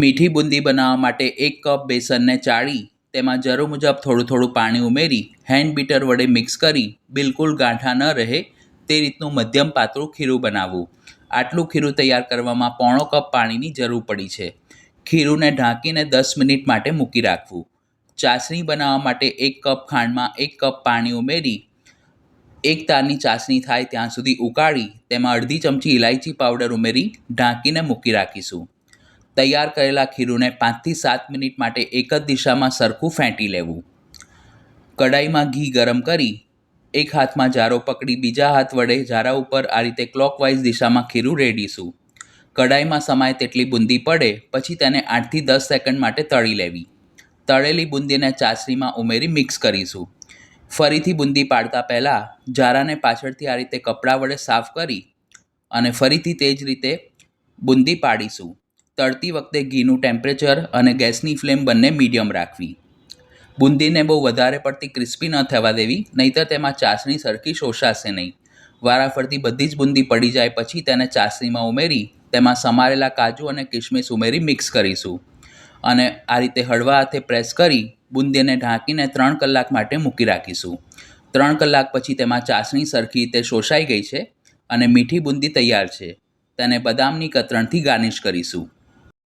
મીઠી બુંદી બનાવવા માટે એક કપ બેસનને ચાળી, તેમાં જરૂર મુજબ થોડું થોડું પાણી ઉમેરી હેન્ડ બીટર વડે મિક્સ કરી, બિલકુલ ગાંઠા ન રહે તે રીતનું મધ્યમ પાતળું ખીરું બનાવવું. આટલું ખીરું તૈયાર કરવામાં પોણો કપ પાણીની જરૂર પડી છે. ખીરુંને ઢાંકીને દસ મિનિટ માટે મૂકી રાખવું. ચાસણી બનાવવા માટે એક કપ ખાંડમાં એક કપ પાણી ઉમેરી, એક તારની ચાસણી થાય ત્યાં સુધી ઉકાળી, તેમાં અડધી ચમચી ઇલાયચી પાવડર ઉમેરી, ઢાંકીને મૂકી રાખીશું. તૈયાર કરેલા ખીરુંને પાંચથી સાત મિનિટ માટે એક જ દિશામાં સરખું ફેંટી લેવું. કડાઈમાં ઘી ગરમ કરી, એક હાથમાં જારો પકડી બીજા હાથ વડે જારા ઉપર આ રીતે ક્લોકવાઇઝ દિશામાં ખીરું રેડીશું. કડાઈમાં સમાય તેટલી બુંદી પડે, પછી તેને આઠથી દસ સેકન્ડ માટે તળી લેવી. તળેલી બુંદીને ચાસણીમાં ઉમેરી મિક્સ કરીશું. ફરીથી બુંદી પાડતા પહેલાં જારાને પાછળથી આ રીતે કપડાં વડે સાફ કરી અને ફરીથી તે જ રીતે બુંદી પાડીશું. તળતી વખતે ઘીનું ટેમ્પરેચર અને ગેસની ફ્લેમ બંને મીડિયમ રાખવી. બુંદીને બહુ વધારે પડતી ક્રિસ્પી ન થવા દેવી, નહીંતર તેમાં ચાસણી સરખી શોષાશે નહીં. વારાફરતી બધી જ બુંદી પડી જાય પછી તેને ચાસણીમાં ઉમેરી, તેમાં સમારેલા કાજુ અને કિશમિશ ઉમેરી મિક્સ કરીશું. અને આ રીતે હળવા હાથે પ્રેસ કરી, બુંદીને ઢાંકીને ત્રણ કલાક માટે મૂકી રાખીશું. ત્રણ કલાક પછી તેમાં ચાસણી સરખી રીતે શોષાઈ ગઈ છે અને મીઠી બુંદી તૈયાર છે. તેને બદામની કતરણથી ગાર્નિશ કરીશું.